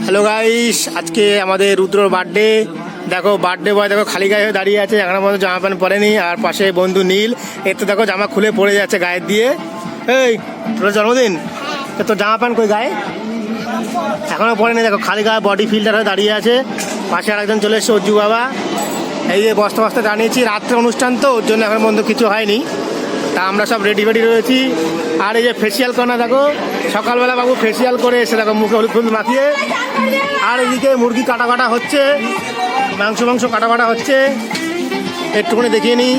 Hello guys আজকে আমাদের রুদ্রর birthday দেখো বার্থডে বয় দেখো, খালি গায়ে দাঁড়িয়ে আছে। এখনও পর্যন্ত জামা প্যান্ট পরেনি। আর পাশে বন্ধু নীল। এর তো দেখো, জামা খুলে পড়ে যাচ্ছে গায়ের দিয়ে। এই, তোর জন্মদিন? তোর জামা প্যান্ট কই গায়ে? এখনও পরেনি। দেখো, খালি গায়ে বডি ফিল্টার হয়ে দাঁড়িয়ে আছে। পাশে আরেকজন চলে এসছে অজ্জু বাবা। এই যে বস্তা বস্তা জানিয়েছি রাত্রে অনুষ্ঠান তো, ওর জন্য এখন পর্যন্ত কিছু হয়নি। তা আমরা সব রেডি ফেডি রয়েছি। আর এই যে ফেসিয়াল করা দেখো, সকালবেলা বাবু ফেসিয়াল করে এসে দেখো মুখে হলুদ ফুল মাখিয়ে। আর এদিকে মুরগি কাটা কাটা হচ্ছে, মাংস মাংস কাটা কাটা হচ্ছে। একটুখানি দেখিয়ে নিই।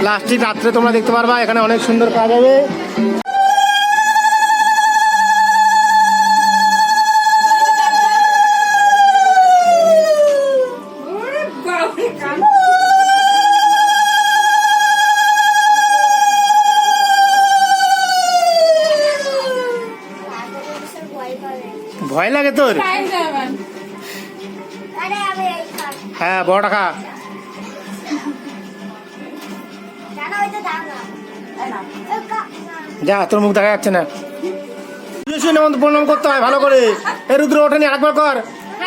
প্লাস্টিক রাত্রে তোমরা দেখতে পারবা, এখানে অনেক সুন্দর কাজ হবে লাগে তোর? হ্যাঁ বড়টা খা। যা তোর মুখ দেখা যাচ্ছে না। প্রণাম করতে হয় ভালো করে। এ রুদ্র ওঠেনি আরেকবার কর।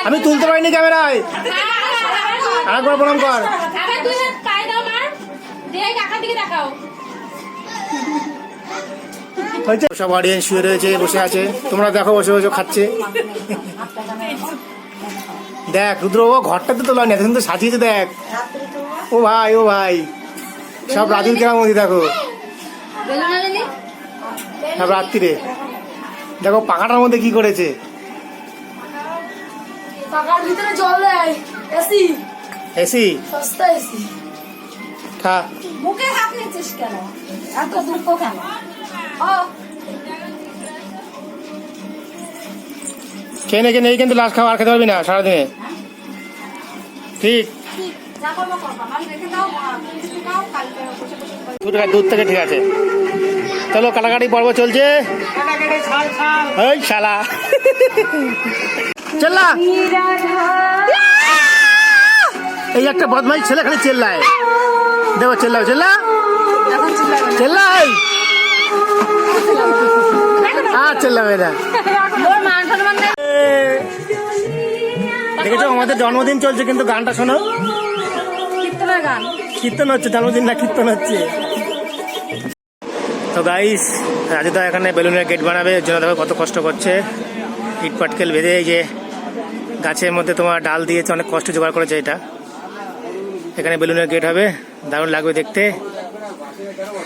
আমি তুলতে পারিনি ক্যামেরায়। আরেকবার প্রণাম কর। হয়েছে? সব অডিয়েন্স শুয়ে রয়েছে বসে আছে। তোমরা দেখো বসে বসে খাচ্ছে। দেখ রুদ্র ও ঘরটাতে তোলা নেই এখন তো সাজিয়েছে দেখ। ও ভাই ও ভাই। সব রাজুর কেরাম মধ্যে দেখো। সব রাত্রিরে। দেখো পাখাটার মধ্যে কি করেছে? ভিতরে জল দেয় এসি। এসি? সস্তা এসি। খা। মুখে হাত নিচ্ছিস কেন? এত দুঃখ কেন? খেয়ে নে খেয়ে নেই কিন্তু লাস্ট খাবার খেতে পারবি না সারাদিনে। ঠিক। দুধ দুধ থেকে ঠিক আছে। চলো কাটাকাটি পর্ব চলছে। ওই শালা। চেল্লা এই একটা বদমাইশ ছেলে খালি চেল্লায়। দেবো চেল্লাও চেল্লা। চেল্লাই। আর না। দেখেছ আমাদের জন্মদিন চলছে কিন্তু গানটা শোনো। গান। কীর্তন হচ্ছে জন্মদিন না কীর্তন হচ্ছে। তো গাইস রাজুদা এখানে বেলুনের গেট বানাবে এর জন্য দেখো কত কষ্ট করছে। ইট পাটকেল বেঁধে এই যে গাছের মধ্যে তোমার ডাল দিয়েছে অনেক কষ্ট জোগাড় করেছে এটা। এখানে বেলুনের গেট হবে দারুণ লাগবে দেখতে।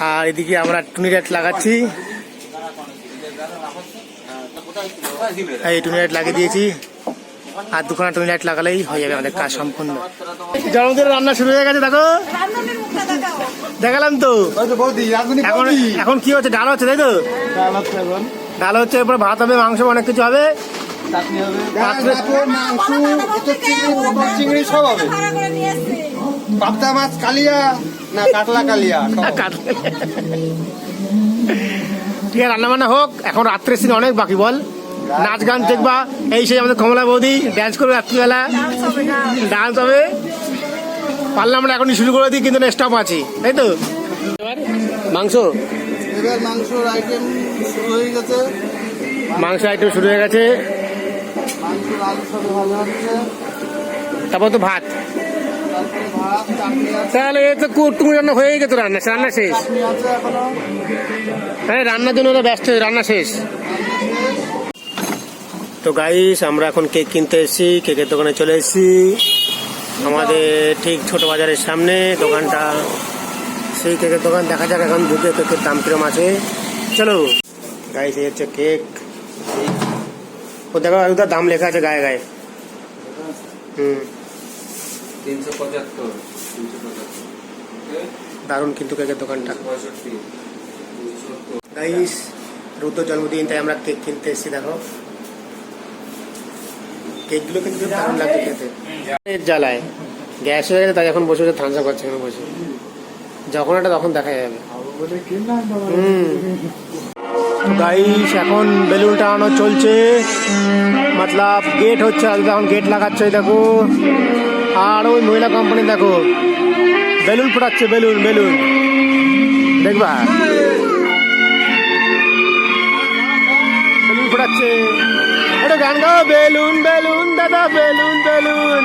আর এদিকে আমরা টুনি লাগাচ্ছি। এই টুনি লাইট লাগিয়ে দিয়েছি। আর দুখানা টুনি লাইট লাগালেই হয়ে যাবে আমাদের কাজ সম্পূর্ণ। জন্মদিনের রান্না শুরু হয়ে গেছে দেখো। দেখালাম তো। এখন এখন কি হচ্ছে? ডাল হচ্ছে তাই তো? ডাল হচ্ছে এরপর ভাত হবে মাংস অনেক কিছু হবে। মাংস চিংড়ি সব হবে ভাড়া করে নিয়ে এসছে পাবদা মাছ কালিয়া না কাতলা কালিয়া সব হবে। কাটলে। ঠিক আছে রান্না বান্না হোক এখন রাত্রের সিনে অনেক বাকি বল। নাচ গান দেখবা। এই সেই আমাদের কমলা বৌদি ড্যান্স করবে রাত্রিবেলা। ডান্স হবে। পারলাম আমরা এখনই শুরু করে দিই কিন্তু স্টপ আছি। তাই তো? মাংস? এবার মাংসর আইটেম শুরু হয়ে গেছে। মাংস আইটেম শুরু হয়ে গেছে। মাংসের আলু সব ভালো হচ্ছে। তারপর তো ভাত। তাহলে এ তো কুটুমি রান্না হয়ে গেছে রান্না রান্না শেষ। হ্যাঁ রান্নার জন্য ব্যস্ত রান্না শেষ। তো গাইস আমরা এখন কেক কিনতে এসেছি কেকের দোকানে চলে এসেছি। আমাদের ঠিক ছোট বাজারের সামনে দোকানটা। সেই কেকের দোকান দেখা যাক এখন ঢুকে কেকের দাম কিরম আছে। চলো গাইস এই হচ্ছে কেক ও দেখো ওদের দাম লেখা আছে গায়ে গায়ে। হুম। তিনশো পঁচাত্তর দারুণ কিন্তু কেকের দোকানটা। গাইস রুদ্র জন্মদিন তাই আমরা কেক কিনতে এসেছি দেখো। কেকগুলো কিন্তু দারুণ লাগছে খেতে। জ্বালায়। গ্যাস হয়ে গেছে তাই এখন বসে বসে থামসা করছে, এখানে বসে। যখন এটা তখন দেখা যাবে। গাইস, এখন বেলুন টানানো চলছে। মতলব গেট হচ্ছে আজকে এখন গেট লাগাচ্ছে দেখো। আর ওই মহিলা কোম্পানি দেখো। বেলুন ফোটাচ্ছে, বেলুন বেলুন। দেখবা? বেলুন ফোটাচ্ছে। একটু গান গাও, বেলুন বেলুন, দাদা, বেলুন বেলুন।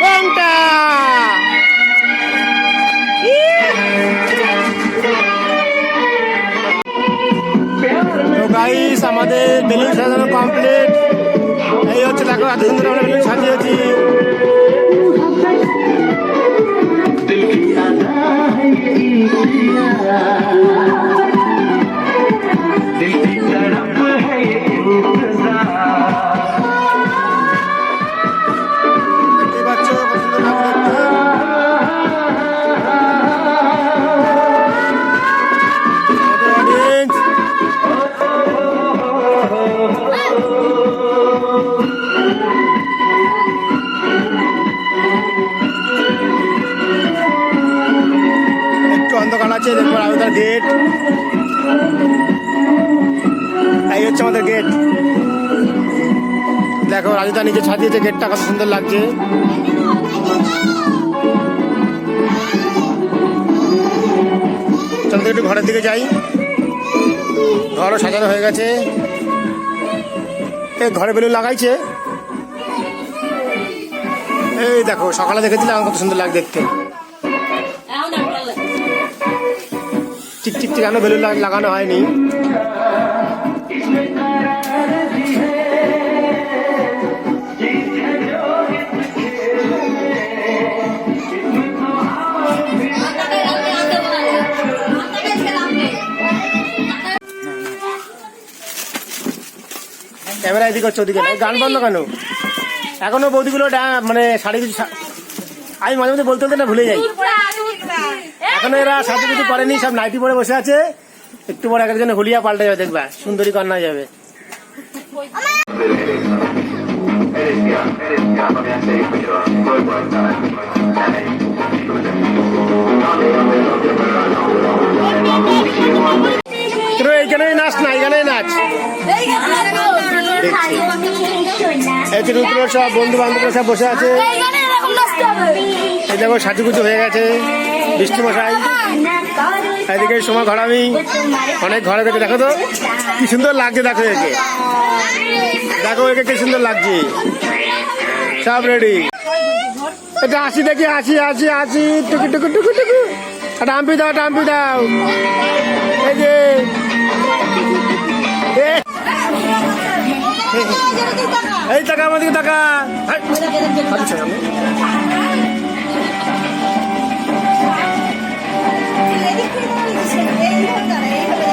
কোনটা? গাইস আমাদের বেলুন সাজানো কমপ্লিট এই হচ্ছে দেখো এত সুন্দর আমরা বেলুন সাজিয়েছি। দিল কি আদা দেখতেই গেট এই হচ্ছে আমাদের গেট দেখো, রাজুদা নিজে সাজিয়েছে গেটটা কত সুন্দর লাগছে। চল তো একটু ঘরের দিকে যাই। ঘরও সাজানো হয়ে গেছে। এই ঘরে বেলুন লাগাইছে। এই দেখো, সকালে দেখেছিলাম কত সুন্দর লাগে দেখতে। ঠিক ঠিক বেলুন লাগানো হয়নি। ক্যামেরা এদিকে হচ্ছে ওদিকে। গান বন্ধ কেন? এখনও বৌদিগুলো মানে শাড়ি কিছু আমি মাঝে মাঝে বলতে বলতে না, ভুলে যাই। এখনও এরা সাথে কিছু করেনি সব নাইটি পরে বসে আছে। একটু পরে একজন হুলিয়া পাল্টে যাবে দেখবা সুন্দরী কন্যা যাবে। এইখানেই নাচ না নাচ। এই যে রুদ্র সব বন্ধু বান্ধবরা সব বসে আছে। এই দেখো সাজুগুজু হয়ে গেছে। বৃষ্টি মশাই এদিকে সময় ঘরামি। অনেক ঘরে দেখে দেখো তো। কি সুন্দর লাগছে দেখো একে। দেখো একে কি সুন্দর লাগছে। সব রেডি এটা আসি দেখি, আসি আসি আসি। টুকু টুকু টুকু টুকু। ডাম্পি দাও ডাম্পি দাও। এই যে। এই টাকা আমাদেরকে টাকা আচ্ছা সামনে এ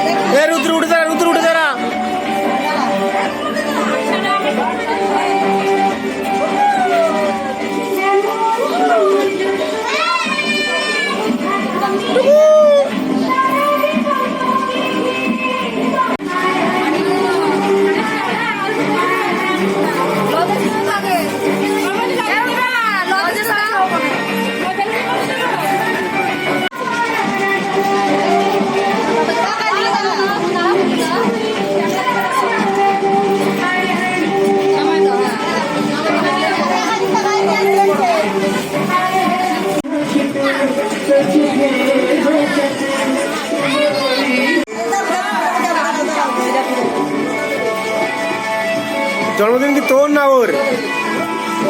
না ওর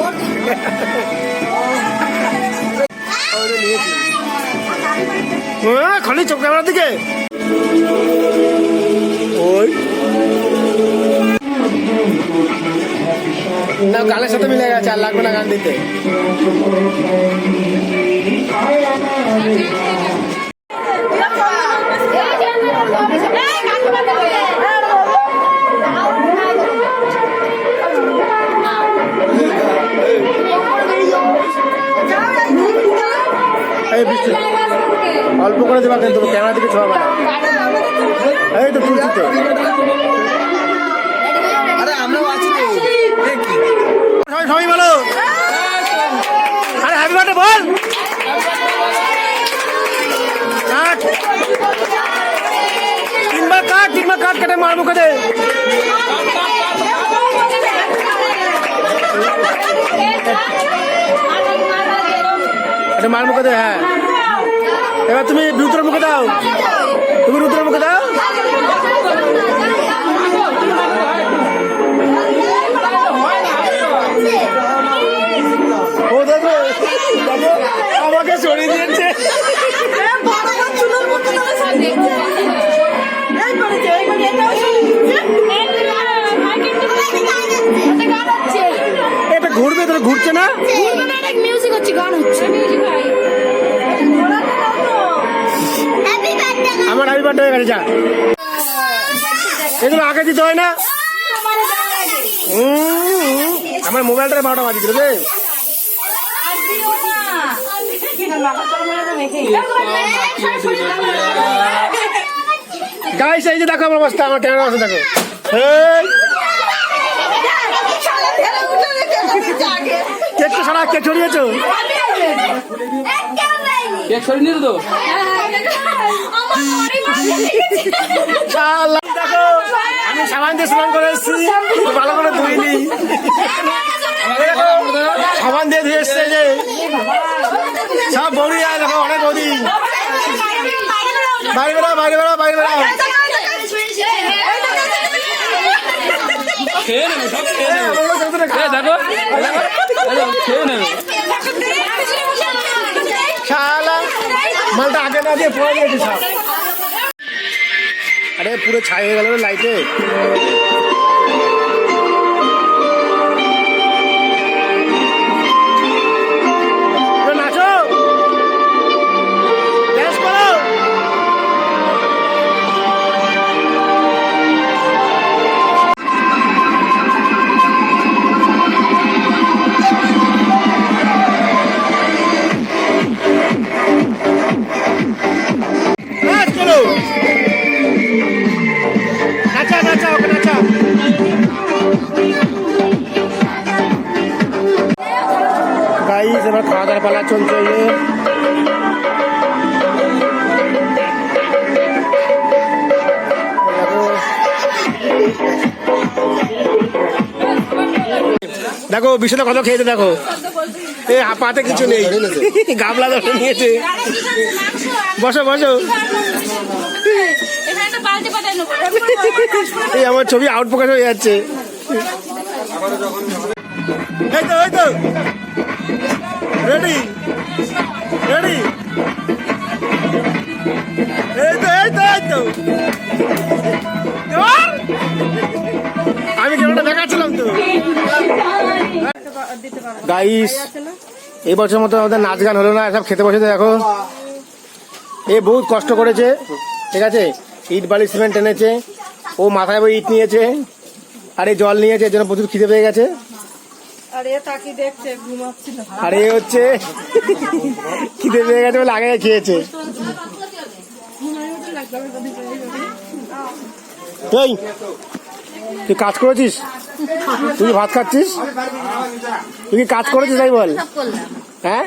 ওরে। হ্যাঁ, খালি চোখ ক্যামেরার দিকে। ওই। না গানের সাথে মিলে গেছে আর লাগবে না গান দিতে। করে দেবা কিন্তু ক্যামেরা দিকে ছোঁয়াবে না। এই তো তুলছি তো। আরে আমরাও আছি তো। দেখি সবাই সবাই বলো। আরে হ্যাপি বার্থডে বল। কাট। তিনবার কাট তিনবার কাট কেটে মার মুখে দে। এটা মার মুখে দে হ্যাঁ। এবার তুমি রুদ্রের মুখে দাও। তুমি রুদ্রের মুখে দাও। হয়ে গেছে যা। এগুলো আগে দিতে হয় না? আমার মোবাইলটা বারোটা বাজি দিল রে। গাইস এই যে দেখো আমার অবস্থা আমার ক্যামেরা অবস্থা দেখো। এই, কেকটা সারা কেক ছড়িয়েছো কেক নিয়ে তো? শালা, দেখো আমি সাবান দিয়ে স্নান করে এসেছি। ভালো করে ধুইনি সাবান দিয়ে ধুয়ে এসছে যে। সব বৌদি আর দেখো অনেক বৌদি বাইরে বেড়া বাইরে বেড়া বাইরে বেড়া খেয়ে নেবে সব খেয়ে নেবে। দেখো। খেয়ে নেবে। শালা মালটা আগে না দিয়ে পড়ে গেছে সব। আরে পুরো ছাই হয়ে গেল লাইটে যে। দেখো বিশ্বটা কত খেয়েছে, দেখো এ, হাপাতে কিছু নেই গাবলা ধরে নিয়েছে বসো বসো। এই, আমার ছবি আউট প্রকাশ হয়ে যাচ্ছে এই তো এই তো রেডি রেডি এই তো এই তো এই তো। আমি দেখাচ্ছিলাম তো। গাইস এই বছর মতো আমাদের নাচ গান হলো না সব খেতে বসে দেখো। এ বহুত কষ্ট করেছে, ঠিক আছে? ইট বালি সিমেন্ট এনেছে, ও মাথায় ইট নিয়েছে, আর এই জল নিয়েছে, এর জন্য প্রচুর খিদে পেয়ে গেছে। আর হচ্ছে খিদে পেয়ে গেছে বলে আগে খেয়েছে। তুই কাজ করেছিস? তুই ভাত খাচ্ছিস? তুই কি কাজ করেছিস তাই বল। হ্যাঁ?